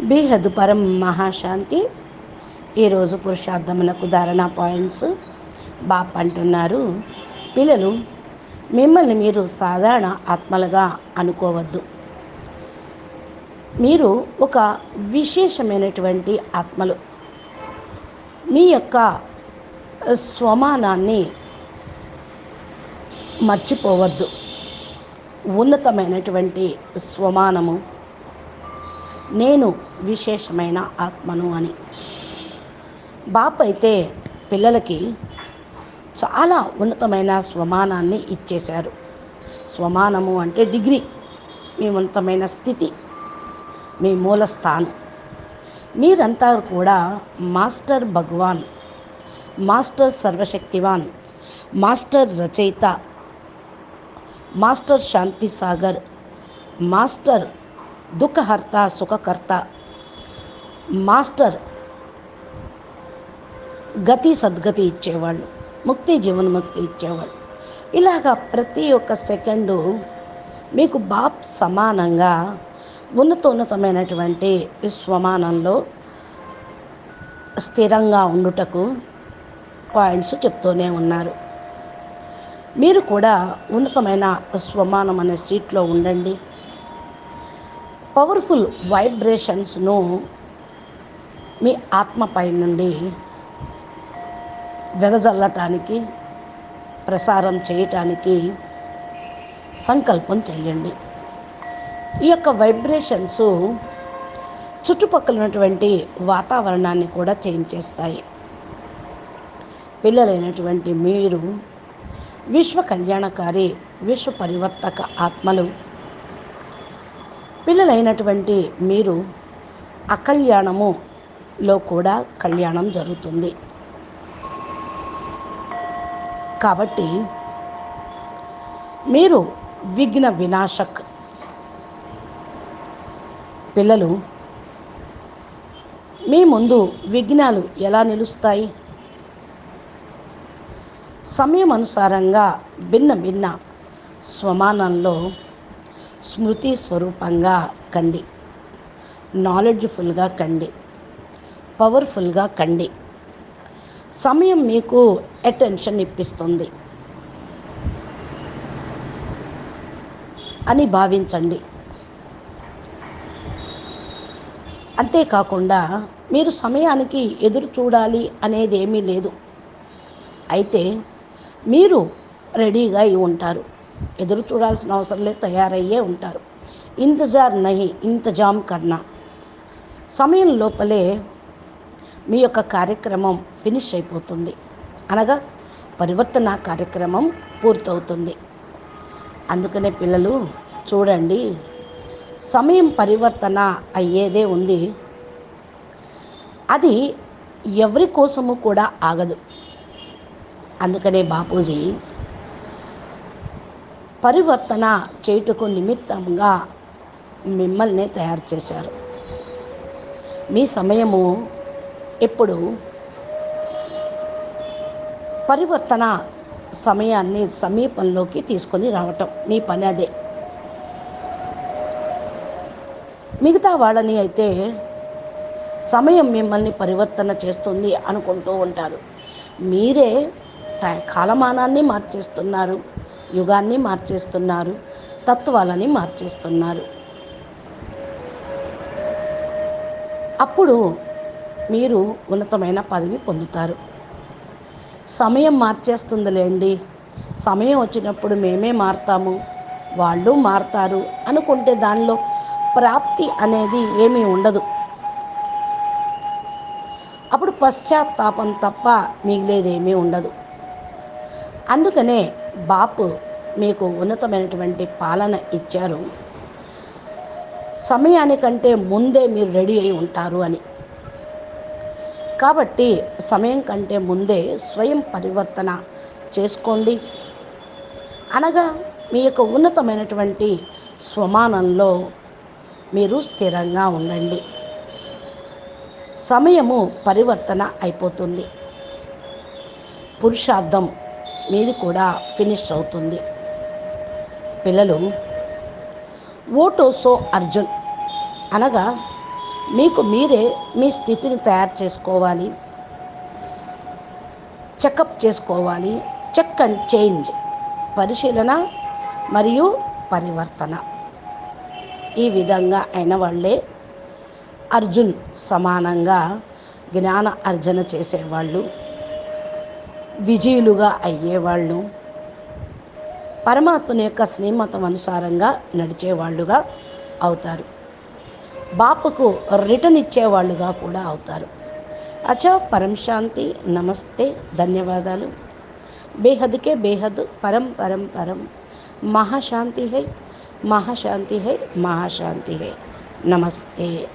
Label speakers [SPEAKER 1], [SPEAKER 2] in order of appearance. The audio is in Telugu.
[SPEAKER 1] బీహదు పరం మహాశాంతి. ఈరోజు పురుషార్థములకు ధారణ పాయింట్స్. బాప్ అంటున్నారు పిల్లలు మిమ్మల్ని మీరు సాధారణ ఆత్మలుగా అనుకోవద్దు. మీరు ఒక విశేషమైనటువంటి ఆత్మలు. మీ యొక్క స్వమానాన్ని మర్చిపోవద్దు. ఉన్నతమైనటువంటి స్వమానము నేను విశేషమైన ఆత్మను అని. బాప్ అయితే పిల్లలకి చాలా ఉన్నతమైన స్వమానాన్ని ఇచ్చేశారు. స్వమానము అంటే డిగ్రీ. మీ ఉన్నతమైన స్థితి. మీ మూల స్థానం. మీరంతా కూడా మాస్టర్ భగవాన్ మాస్టర్ సర్వశక్తివాన్ మాస్టర్ రచయిత మాస్టర్ శాంతి సాగర్ మాస్టర్ దుఃఖహర్త సుఖకర్త. మాస్టర్ గతి సద్గతి ఇచ్చేవాళ్ళు ముక్తి జీవన్ముక్తి ఇచ్చేవాళ్ళు. ఇలాగా ప్రతి ఒక్క సెకండు మీకు బాప్ సమానంగా ఉన్నతోన్నతమైనటువంటి స్వమానంలో స్థిరంగా ఉండుటకు పాయింట్స్ చెప్తూనే ఉన్నారు. మీరు కూడా ఉన్నతమైన స్వమానం అనే సీట్లో ఉండండి. పవర్ఫుల్ వైబ్రేషన్స్ను మీ ఆత్మపై నుండి వెదజల్లటానికి ప్రసారం చేయటానికి సంకల్పం చేయండి ఈ యొక్క వైబ్రేషన్స్ చుట్టుపక్కల ఉన్నటువంటి వాతావరణాన్ని కూడా చేంజ్ చేస్తాయి. పిల్లలైనటువంటి మీరు విశ్వ కళ్యాణకారి విశ్వ పరివర్తక ఆత్మలు పిల్లలైనటువంటి మీరు అకళ్యాణములో కూడా కళ్యాణం జరుగుతుంది. కాబట్టి మీరు విఘ్న వినాశక్ పిల్లలు మీ ముందు విఘ్నాలు ఎలా నిలుస్తాయి? సమయం అనుసారంగా భిన్న భిన్న స్వమానంలో స్మృతి స్వరూపంగా కండి. నాలెడ్జ్ఫుల్గా కండి. పవర్ఫుల్గా కండి. సమయం మీకు అటెన్షన్ ఇప్పిస్తుంది. అని భావించండి. అంతేకాకుండా మీరు సమయానికి ఎదురు చూడాలి అనేది ఏమీ లేదు. అయితే మీరు రెడీగా అయి ఉంటారు. ఎదురు చూడాల్సిన అవసరం లేదు తయారయ్యే ఉంటారు. ఇంతజార్ నహి ఇంతజామ్ కన్నా సమయం లోపలే మీ యొక్క కార్యక్రమం ఫినిష్ అయిపోతుంది. అనగా పరివర్తన కార్యక్రమం పూర్తవుతుంది. అందుకనే పిల్లలు చూడండి సమయం పరివర్తన అయ్యేదే ఉంది. అది ఎవరి కోసము కూడా ఆగదు. అందుకనే బాపూజీ పరివర్తన చేయుటకు నిమిత్తంగా మిమ్మల్ని తయారు చేశారు. మీ సమయము ఎప్పుడు? పరివర్తన సమయాన్ని సమీపంలోకి తీసుకొని రావటం. మీ పని అదే. మిగతా వాళ్ళని అయితే సమయం మిమ్మల్ని పరివర్తన చేస్తుంది అనుకుంటూ ఉంటారు. మీరే కాలమానాన్ని మార్చేస్తున్నారు. యుగాన్ని మార్చేస్తున్నారు తత్వాలని మార్చేస్తున్నారు. అప్పుడు మీరు ఉన్నతమైన పదవి పొందుతారు. సమయం మార్చేస్తుందిలేండి. సమయం వచ్చినప్పుడు మేమే మారుతాము. వాళ్ళు మారుతారు అనుకుంటే దానిలో ప్రాప్తి అనేది ఏమీ ఉండదు. అప్పుడు పశ్చాత్తాపం తప్ప మిగిలేదేమీ ఉండదు. అందుకనే బాపు మీకు ఉన్నతమైనటువంటి పాలన ఇచ్చారు. సమయానికంటే ముందే మీరు రెడీ అయి ఉంటారు అని. కాబట్టి సమయం కంటే ముందే స్వయం పరివర్తన చేసుకోండి. అనగా మీ యొక్క ఉన్నతమైనటువంటి స్వమానంలో మీరు స్థిరంగా ఉండండి. సమయము పరివర్తన అయిపోతుంది. పురుషార్థం మీది కూడా ఫినిష్ అవుతుంది. పిల్లలు ఓటోసో అర్జున్ అనగా మీకు మీరే మీ స్థితిని తయారు చేసుకోవాలి చెకప్ చేసుకోవాలి చెక్ అండ్ చేంజ్ పరిశీలన మరియు పరివర్తన. ఈ విధంగా అయిన వాళ్ళే అర్జున్ సమానంగా జ్ఞాన అర్జన చేసేవాళ్ళు. విజయులుగా అయ్యేవాళ్ళు. పరమాత్మని యొక్క శ్రీమతం అనుసారంగా నడిచేవాళ్ళుగా అవుతారు. బాపుకు రిటర్న్ ఇచ్చేవాళ్ళుగా కూడా అవుతారు. అచా పరం శాంతి నమస్తే ధన్యవాదాలు. బేహద్కే బేహద్ పరం పరం పరం. మహాశాంతి హై మహాశాంతి హై మహాశాంతి హై. నమస్తే.